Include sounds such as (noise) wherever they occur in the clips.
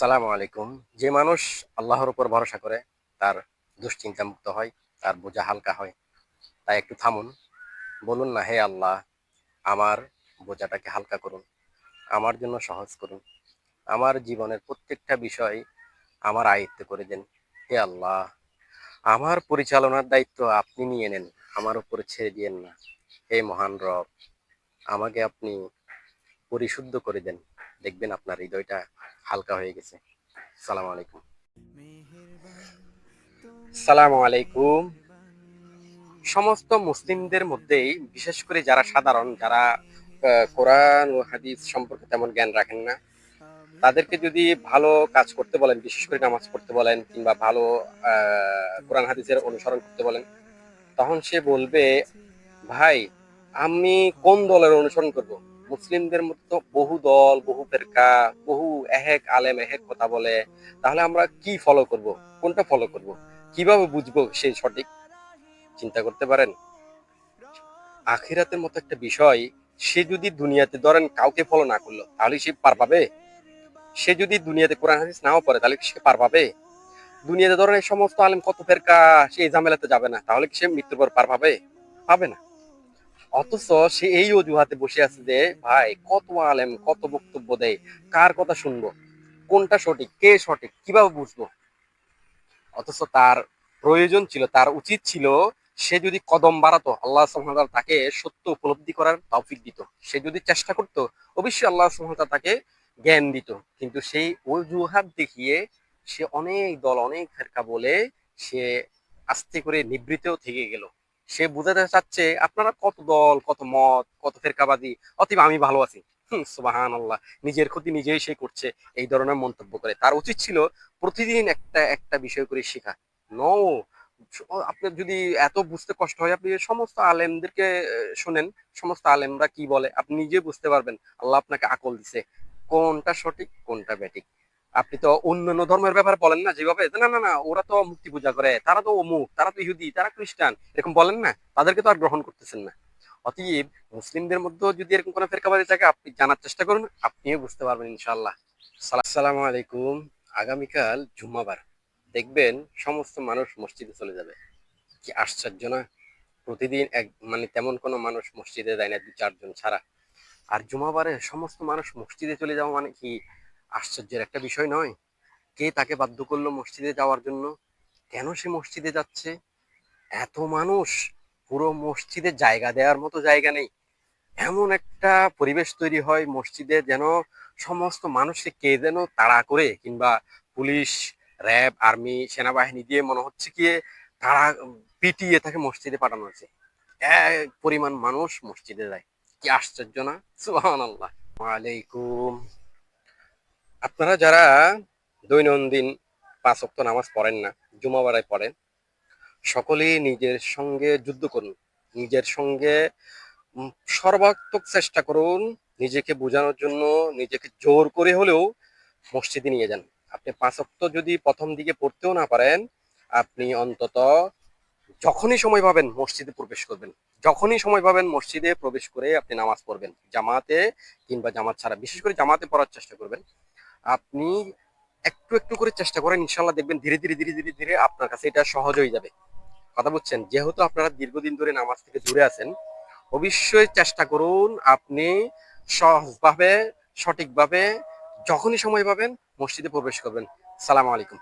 সালামু আলাইকুম। যে মানুষ আল্লাহর উপর ভরসা করে, তার দুশ্চিন্তা মুক্ত হয়, তার বোঝা হালকা হয়, তাই একটু থামুন। বলুন না, হে আল্লাহ, আমার বোঝাটাকে হালকা করুন, আমার জন্য সহজ করুন, আমার জীবনের প্রত্যেকটা বিষয় আমার আয়ত্ত করে দেন। হে আল্লাহ, আমার পরিচালনার দায়িত্ব আপনি নিয়ে নেন, আমার উপরে ছেড়ে দিয়েন না। হে মহান রব, আমাকে আপনি পরিশুদ্ধ করে দেন। দেখবেন আপনার হৃদয়টা হালকা হয়ে গেছে। সালাম আলাইকুম। সালাম আলাইকুম। সমস্ত মুসলিমদের মধ্যেই, বিশেষ করে যারা সাধারণ, যারা কোরআন ও হাদিস সম্পর্কে তেমন জ্ঞান রাখেন না, তাদেরকে যদি ভালো কাজ করতে বলেন, বিশেষ করে নামাজ পড়তে বলেন, কিংবা ভালো কোরআন হাদিসের অনুসরণ করতে বলেন, তখন সে বলবে, ভাই, আমি কোন দলের অনুসরণ করব? মুসলিমদের মধ্যে তো বহু দল, বহু ফেরকা, বহু এহেক আলেম এহেক কথা বলে, তাহলে আমরা কি ফলো করব? কোনটা ফলো করব? কীভাবে বুঝব সেই সঠিক? চিন্তা করতে পারেন? আখিরাতের মতো একটা বিষয়, সে যদি দুনিয়াতে ধরেন কাউকে ফলো না করল, তাহলে সে পার পাবে? সে যদি দুনিয়াতে কোরআন, হাদিস নাও পড়ে, তাহলে সে পার পাবে? দুনিয়াতে ধরেন এই সমস্ত আলেম কত ফেরকা, সে এই ঝামেলাতে যাবে না, তাহলে কি সে মৃত্যুর পর পার পাবে? পাবে না। অথচ সে এই অজুহাতে বসে আছে যে, ভাই, কত আলেম, কত বক্তব্য দেয়, কার কথা শুনব? কোনটা সঠিক? কে সঠিক? কীভাবে বুঝব? অথচ তার প্রয়োজন ছিল, তার উচিত ছিল, সে যদি কদম বাড়াতো, আল্লাহ সুবহানাহু তাকে সত্য উপলব্ধি করার তৌফিক দিত। সে যদি চেষ্টা করতো, অবশ্যই আল্লাহ সুবহানাহু তাকে জ্ঞান দিত। কিন্তু সেই অজুহাত দেখিয়ে সে অনেক দল, অনেক ফেরকা বলে সে আস্তে করে নিবৃত্ত থেকে গেল। সে বুঝাতে চাচ্ছে, আপনারা কত দল, কত মত, কত ফেরকাবাদী, অতএব আমি ভালো আছি। সুবাহান আল্লাহ নিজের ক্ষতি নিজেই সে করছে, এই ধরনের মন্তব্য করে। তার উচিত ছিল প্রতিদিন একটা একটা বিষয় করে শেখা। নো আপনার যদি এত বুঝতে কষ্ট হয়, আপনি সমস্ত আলেমদেরকে শোনেন, সমস্ত আলেমরা কি বলে, আপনি নিজে বুঝতে পারবেন, আল্লাহ আপনাকে আকল দিছে। কোনটা সঠিক, কোনটা ব্যাঠিক। আপনি তো অন্যান্য ধর্মের ব্যাপারে বলেন না যেভাবে, না না না ওরা তো মূর্তি পূজা করে, তারা তো অমুক, তারা তো ইহুদি, তারা খ্রিস্টান, এরকম বলেন না, তাদেরকে তো আর গ্রহণ করতেছেন না। অতএব মুসলিমদের মধ্যেও যদি এরকম কোনো ফেরকাবাদী থাকে, আপনি জানার চেষ্টা করুন, আপনিও বুঝতে পারবেন ইনশাআল্লাহ। আসসালামু আলাইকুম, আগামীকাল জুম্মাবার। দেখবেন সমস্ত মানুষ মসজিদে চলে যাবে। কি আশ্চর্য না? প্রতিদিন এক মানে তেমন কোনো মানুষ মসজিদে যায় না দু চারজন ছাড়া। আর জুমাবারে সমস্ত মানুষ মসজিদে চলে যাওয়া মানে কি? আশ্চর্যের একটা বিষয় নয়? কে তাকে বাধ্য করল মসজিদে যাওয়ার জন্য? কেন সে মসজিদে যাচ্ছে? এত মানুষ, পুরো মসজিদে জায়গা দেওয়ার মতো জায়গা নেই। এমন একটা পরিবেশ তৈরি হয় মসজিদে যেন সমস্ত মানুষকে কে যেন তাড়া করে কিংবা পুলিশ, র্যাব, আর্মি, সেনাবাহিনী দিয়ে মনে হচ্ছে কি তারা পিটিয়ে তাকে মসজিদে পাঠানো হয়েছে। এক পরিমাণ মানুষ মসজিদে যায়। কি আশ্চর্য না? আল্লাহ ওয়ালাইকুম আপনারা যারা দৈনন্দিন পাঁচ ওয়াক্ত নামাজ পড়েন না জুমাবারায় পড়েন, সকলেই নিজের সঙ্গে যুদ্ধ করুন। নিজের সঙ্গে সর্বাত্মক চেষ্টা করুন নিজেকে বোঝানোর জন্য, নিজেকে জোর করে হলেও মসজিদে নিয়ে যান। আপনি পাঁচ ওয়াক্ত যদি প্রথম দিকে পড়তেও না পারেন, আপনি অন্তত যখনই সময় পাবেন মসজিদে প্রবেশ করবেন। যখনই সময় পাবেন মসজিদে প্রবেশ করে আপনি নামাজ পড়বেন। জামাতে কিংবা জামাত ছাড়া, বিশেষ করে জামাতে পড়ার চেষ্টা করবেন। আপনি একটু একটু করে চেষ্টা করেন ইনশাল্লাহ দেখবেন ধীরে ধীরে ধীরে ধীরে ধীরে আপনার কাছে এটা সহজ হয়ে যাবে। কথা বুঝছেন? যেহেতু আপনারা দীর্ঘদিন ধরে নামাজ থেকে দূরে আছেন অবশ্যই চেষ্টা করুন আপনি সহজভাবে সঠিকভাবে যখনই সময় পাবেন মসজিদে প্রবেশ করবেন। সালাম আলাইকুম।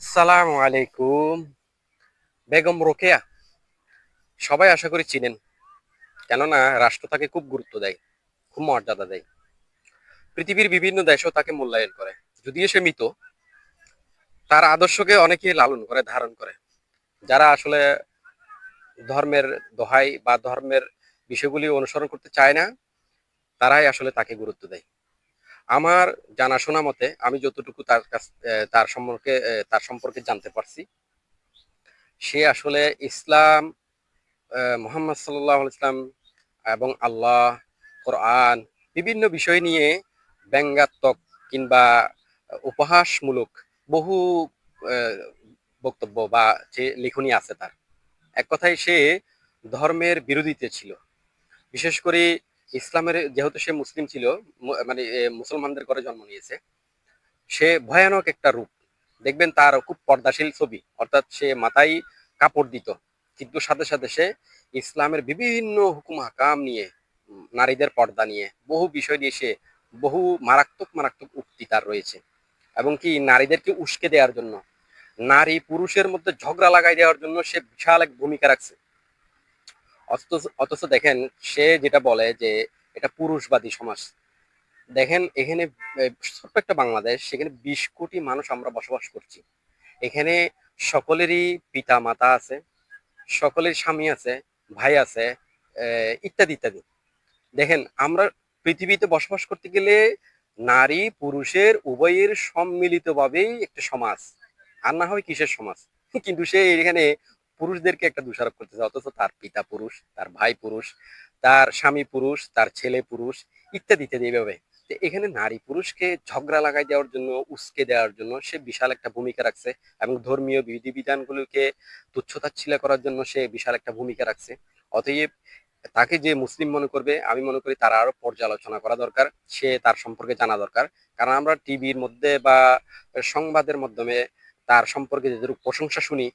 সালাম আলাইকুম। বেগম রোকেয়া সবাই আশা করি চিনেন। কেননা রাষ্ট্র তাকে খুব গুরুত্ব দেয় খুব মর্যাদা দেয়। পৃথিবীর বিভিন্ন দেশও তাকে মূল্যায়ন করে। যদিও সে মৃত, তার আদর্শকে অনেকে লালন করে, ধারণ করে। যারা আসলে ধর্মের দোহাই বা ধর্মের বিষয়গুলি অনুসরণ করতে চায় না, তারাই আসলে তাকে গুরুত্ব দেয়। আমার জানাশোনা মতে, আমি যতটুকু তার কাছ তার সম্পর্কে তার সম্পর্কে জানতে পারছি, সে আসলে ইসলাম মোহাম্মদ সাল্লাহ ইসলাম এবং আল্লাহ, কোরআন, বিভিন্ন বিষয় নিয়ে ব্যঙ্গাত্মক কিংবা উপহাসমূলক বহু বক্তব্য বা যে লেখনী আছে তার। এক কথায় সে ধর্মের বিরোধীতে ছিল। বিশেষ করে ইসলামের, যেহেতু সে মুসলিম ছিল মানে মুসলমানদের ঘরে জন্ম নিয়েছে, সে ভয়ানক একটা রূপ। দেখবেন তার খুব পর্দাশীল ছবি, অর্থাৎ সে মাথায় কাপড় দিত। কিন্তু সাথে সাথে সে ইসলামের বিভিন্ন হুকুম হাকাম নিয়ে নারীদের পর্দা নিয়ে, বহু বিষয় নিয়ে সে বহু মারাত্মক মারাত্মক উক্তি তার রয়েছে। এবং কি নারীদেরকে উস্কে দেওয়ার জন্য, নারী পুরুষের মধ্যে ঝগড়া লাগাই দেওয়ার জন্য সে বিশাল এক ভূমিকা রাখছে। অথচ দেখেন, সে যেটা বলে যে এটা পুরুষবাদী সমাজ। দেখেন, এখানে ছোট্ট একটা বাংলাদেশ, সেখানে বিশ কোটি মানুষ আমরা বসবাস করছি। এখানে সকলেরই পিতা মাতা আছে, সকলের স্বামী আছে, ভাই আছে ইত্যাদি ইত্যাদি। দেখেন, আমরা পৃথিবীতে বসবাস করতে গেলে নারী, পুরুষের উভয়ের সম্মিলিতভাবেই একটা সমাজ। আর না হয় কিসের সমাজ? (laughs) কিন্তু সে এখানে পুরুষদেরকে একটা দোষারোপ করতেছে, অথচ তার পিতা পুরুষ, তার ভাই পুরুষ, তার স্বামী পুরুষ, তার ছেলে পুরুষ, ইত্যাদি ইত্যাদি এইভাবে এখানে নারী পুরুষকে ঝগড়া লাগাই দেওয়ার জন্য, উস্কে দেওয়ার জন্য সে বিশাল একটা ভূমিকা রাখছে এবং ধর্মীয় বিধিবিধানগুলোকে তুচ্ছতাচ্ছিল্য করার জন্য সে বিশাল একটা ভূমিকা রাখছে। অতএব তাকে যে মুসলিম মনে করবে, আমি মনে করি তারা আরও পর্যালোচনা করা দরকার, সে তার সম্পর্কে জানা দরকার। কারণ আমরা টিভির মধ্যে বা সংবাদের মাধ্যমে তার সম্পর্কে যেরূপ প্রশংসা শুনি